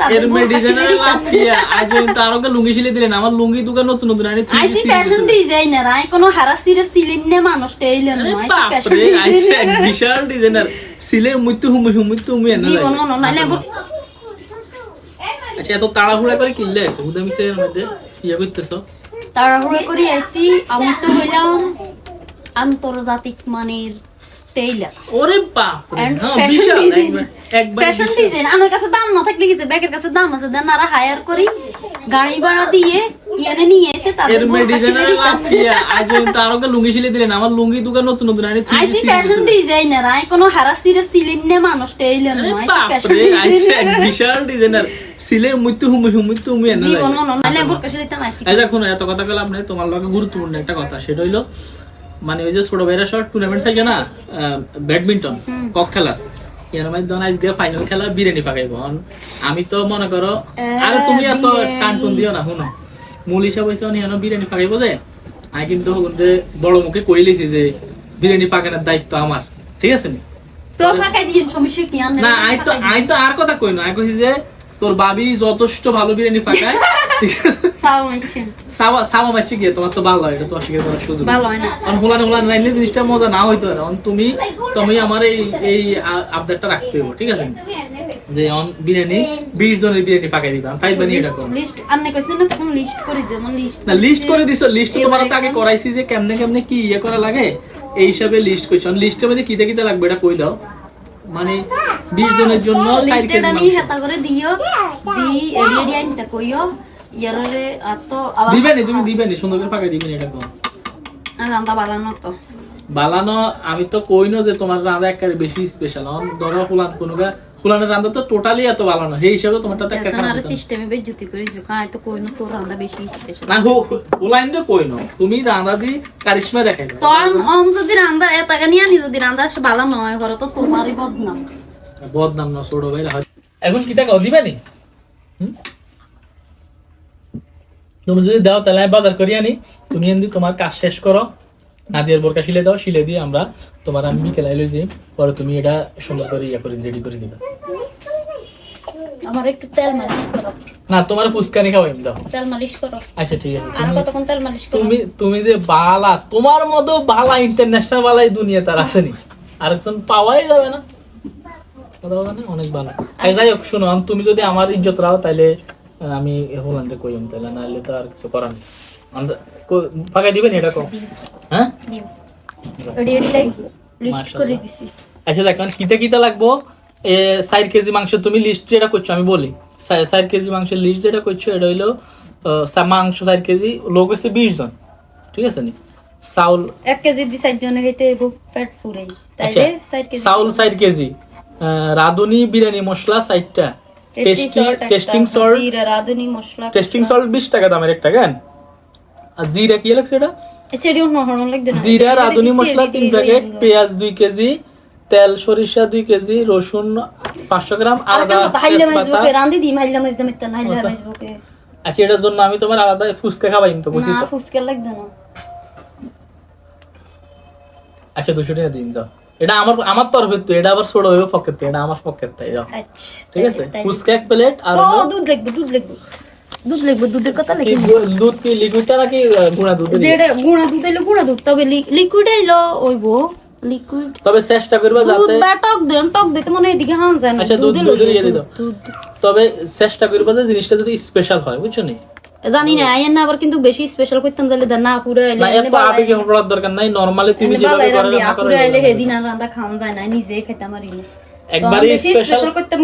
তাদের এর মেডিসিনের সিলাই লাভ দিতাম। কি আজ পর্যন্ত লুঙ্গি সিলে দিলেন আমার লুঙ্গি দোকান নতুন নতুন আনি তুই আইসি ফ্যাশন ডিজাইনার আই কোনো হারাসিরে সিলিন নে মানুষ টেইলেন আরে আইসি ফ্যাশন ডিজাইনার বিশাল ডিজাইনার সিলে মুইতু হুমু হুমুতু হুমু এনে জীবন অন্য নাইলে আচ্ছা এত তাড়াহুড়া করে কিনলে আছে উদামিসের মধ্যে। ইয়ে করতেছো? তাড়াহুড়ো করে আইসি আমি তো হইলাম আন্তর্জাতিক মানের টেইলার ওরে বাপ এন্ড ফ্যাশন ডিজাইন একবার একবার ফ্যাশন ডিজাইন আমার কাছে দাম না থাকলে গেছে ব্যাগের কাছে দাম আছে দেন আর হায়ার করি গাড়ি ভাড়া দিয়ে ইয়ানে নিয়ে এসে তাদের এর বোরকা মেডিসিনের সিলাই লাভ দিতাম। কি? আজ পর্যন্ত কে লুঙ্গি সিলে দিলেন? আমার লুঙ্গি দোকান নতুন নতুন আনি তুই আইসি ফ্যাশন ডিজাইনার আই কোনো হারাসিরে সিলিন নে মানুষ টেইলেন আরে আইসি ফ্যাশন ডিজাইনার বিশাল ডিজাইনার সিলে মুইতু হুমু হুমুতু হুমু এনে জীবন অন্য নাইলে বোরকা সিলাইতাম আইসি এই দেখুন এত কথা তোমার লগে গুরুত্বপূর্ণ একটা কথা সেটা হইল মানে ওই যে ছোট ভাইরা শর্ট টুর্নামেন্ট থাকে না ব্যাডমিন্টন কক খেলার এর মধ্যে আজকে ফাইনাল খেলা বিরিয়ানি পাকাইব। আমি তো মনে করো আরে তুমি এত টান টুন দিও না শুনো। মূল হিসাব হয়েছে অনি হেন বিরিয়ানি পাকাইব যে। আমি কিন্তু বড় মুখে কইলেছি যে বিরিয়ানি পাকানোর দায়িত্ব আমার। ঠিক আছে নি? তো ফাঁকাই দিয়ে সমস্যা কি? না আই তো আই তো আর কথা কই না। আমি কইছি যে তোর বাবি যথেষ্ট ভালো বিরিয়ানি পাকায়। ঠিক আছে তাও মাইছে। সাবা সাবা মাছি গিয়ে তোমার তো ভালো হয় এটা তো অস্বীকার করার সুযোগ ভালো হয় না। কারণ হুলান হুলান রাইলে জিনিসটা মজা না হইতো না তুমি তুমি আমার এই এই আ- রাখতে হবে ঠিক আছে? যে অন বিরিয়ানি বিশ জনের বিরিয়ানি পাকাই দিবা। ফাইভ বানিয়ে রাখো লিস্ট আনলে কইছেন না লিস্ট করে দিও মানে লিস্ট না লিস্ট করে দিছো লিস্ট তোমার তো আগে করাইছি যে কেমনে কেমনে কি ইয়ে করা লাগে। এই হিসাবে লিস্ট করছ লিস্টের মধ্যে কিতে কিতে লাগবে এটা কই দাও। মানে বিশ জনের জন্য মাংস। হেতা করে দিও। দি দিয়ে আনতে কইও। ইয়ারে আর তো আবার দিবে নি তুমি দিবে নি সুন্দর করে পাকাই দিবে নি এটা কো আর রান্না বালানো তো। বালানো আমি তো কইনো যে তোমার রান্না একেবারে বেশি স্পেশাল অন ধরো হুলান কোনো হুলানের রান্না তো টোটালি এত বালানো। সেই হিসাবে তোমারটা তো একটা আর না। সিস্টেমে বেজ্জতি করিছো। কাই তো কইনো তো রান্না বেশি স্পেশাল না হো হুলাইন তো কইনো। তুমি রান্না দি কারিশমা দেখাই তো অন যদি রান্না এটাকে নিয়ে আনি যদি রান্না ভালো নয় ঘরে তো তোমারই বদনাম। বদনাম না ছোট ভাই এখন কি টাকা দিবে নি? তুমি যদি দাও তাহলে আমি বাজার করি আনি। তুমি এমনি তোমার কাজ শেষ করো। নাদিয়ার বোরকা শিলে দাও শিলে দিয়ে আমরা তোমার আমি বিকেলে লই যাই। পরে তুমি এটা সুন্দর করে ইয়া করে রেডি করে দিবে আমার একটু তেল মালিশ করো। না তোমার ফুসকানি খাওয়াই যাও। তেল মালিশ করো। আচ্ছা ঠিক আছে। আর তুমি- কতক্ষণ তেল মালিশ করো? তুমি তুমি যে বালা তোমার মতো বালা ইন্টারন্যাশনাল বালা এই দুনিয়া তার আসেনি আরেকজন পাওয়াই যাবে না। কথা বলা? অনেক ভালো। আর যাই হোক শোনো আম- তুমি যদি আমার ইজ্জত রাও তাহলে আমি কইম তাহলে নাহলে তো আর কিছু করার নেই। ফাঁকা দিবেন এটা কো? হ্যাঁ? রেডি রেডি লাইক লিস্ট মাশাআল্লাহ। করে দিছি। আচ্ছা দেখ মানে কিতে কিতে লাগবো? কেজি মাংস তুমি লিস্ট যেটা করছ আমি বলি। ষাট কেজি মাংসের লিস্ট যেটা করছ এটা হইল মাংস ষাট কেজি লোক হচ্ছে বিশ জন। ঠিক আছে নি? চাউল এক কেজি দি জনে আচ্ছা তাইলে সাইড কেজি চাউল ষাট কেজি। রাঁধুনি বিরিয়ানি মশলা ষাটটা টেস্টিং সল্ট রাঁধুনি মশলা টেস্টিং সল্ট বিশ টাকা দামের একটা কেন? আর জিরা কি লাগছে এটা? জিরা রাঁধুনি মশলা তিন প্যাকেট পেঁয়াজ দুই কেজি তেল সরিষা দুই কেজি রসুন পাঁচশো গ্রাম আলাদা আচ্ছা। আচ্ছা এটার জন্য আমি তোমার আলাদা ফুচকা খাবাই তো বুঝি ফুসকে লাগবে না। আচ্ছা দুশো টাকা দিন যাও। এটা আমার আমার তরফের তো এটা আবার ছোট হইব পকেট এটা আমার পকেট তাই আচ্ছা ঠিক আছে? ফুচকা এক প্লেট আর ও দুধ লাগবে দুধ লাগবে। দুধ লাগবে দুধের কথা কি লিখে গু- দুধ কি লিকুইডটা নাকি গুঁড়া দুধ যেটা গুঁড়া দুধ এলো গুঁড়া দুধ। তবে লিকুইড এলো ওইবো লিকুইড তবে চেষ্টা করবা দুধ যাতে বা টক দেন টক দিতে মনে এদিকে হান যায় না আচ্ছা, দুধ- দুধ দিয়ে দাও। দুধ। তবে চেষ্টা করবা যে জিনিসটা যদি স্পেশাল হয় বুঝছ নি? জানি না আইন না আবার কিন্তু বেশি স্পেশাল করতাম তাহলে না পুরো না এত আবেগে হওয়ার দরকার নাই নরমালি তুমি যেভাবে করে না পুরো এলে হেদিন আর রান্দা খাওয়া যায় না নিজে খেতাম আর না একবারে বেশি স্পেশাল করতাম